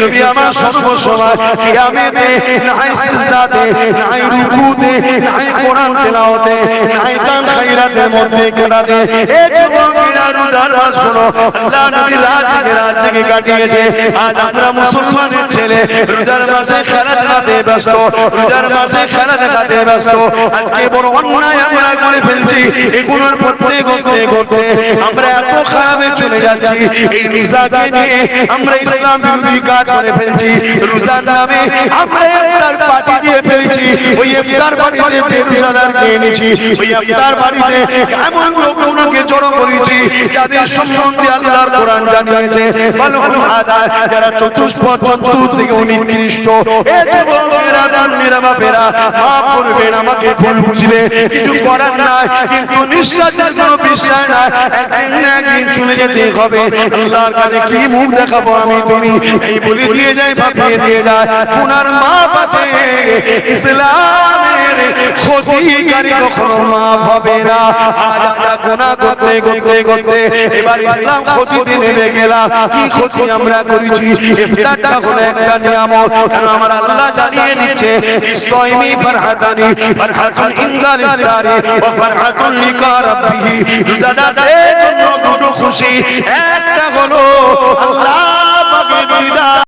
নবী আমার সর্বসময় কিয়ামতে নাই সিজদাতে, নাই রুকুতে, নাই কোরআন তেলাওয়াতে, নাই দান খায়রাতের মধ্যে কাটাতে, এ যুবকেরা মাস শোনো। আল্লাহ নবী রাত থেকে রাত থেকে কাটিয়েছে। আজ আমরা মুসলমানের ছেলে। রোজার মাসে খেলাধুলাতে ব্যস্ত। রোজার মাসে খেলা ব্যস্ত। আজকে বড় অন্যায় আমরা করে ফেলছি। এগুলোর করতে করতে করতে আমরা এত খারাপে চলে যাচ্ছি। এই রোজাকে নিয়ে আমরা ইসলাম বিরোধী কাজ করে ফেলছি। রোজার নামে আমরা ইফতার পার্টি দিয়ে ফেলেছি। ওই ইফতার পার্টিতে বেরোজাদার খেয়ে নিয়েছি ওই ইফতার বাড়িতে এমন লোকগুলোকে যাদের সম্বন্ধে আল্লাহর কোরআন জানিয়েছে যারা চতুষ্পদ চতুর থেকে এ বাপেরা মাফ করবেন, আমাকে ভুল বুঝবে। কিছু করার নাই, কিন্তু কোনো বিশ্বাস নাই। একদিন না একদিন চলে যেতে হবে। আল্লাহর কাছে কি মুখ দেখাবো আমি তুমি? এই বলে দিয়ে যায় ভাবিয়ে দিয়ে যায়। ওনার মা আছে, ইসলামের ক্ষতিকারী কখনো মাফ হবে না। আজ আমরা গুনাহ করতে করতে করতে এবার ইসলাম ক্ষতিতে নেমে গেলাম। কি ক্ষতি আমরা করেছি? ইফতারটা হলো একটা নিয়ামত। কেন আমার আল্লাহ জানিয়ে দিচ্ছে ইসলামি ফরহাতানি ফরহাতুন ইনদাল ইফতারি ওয়া ফরহাতুন লিকা রাব্বিহি। দুটো খুশি। একটা হলো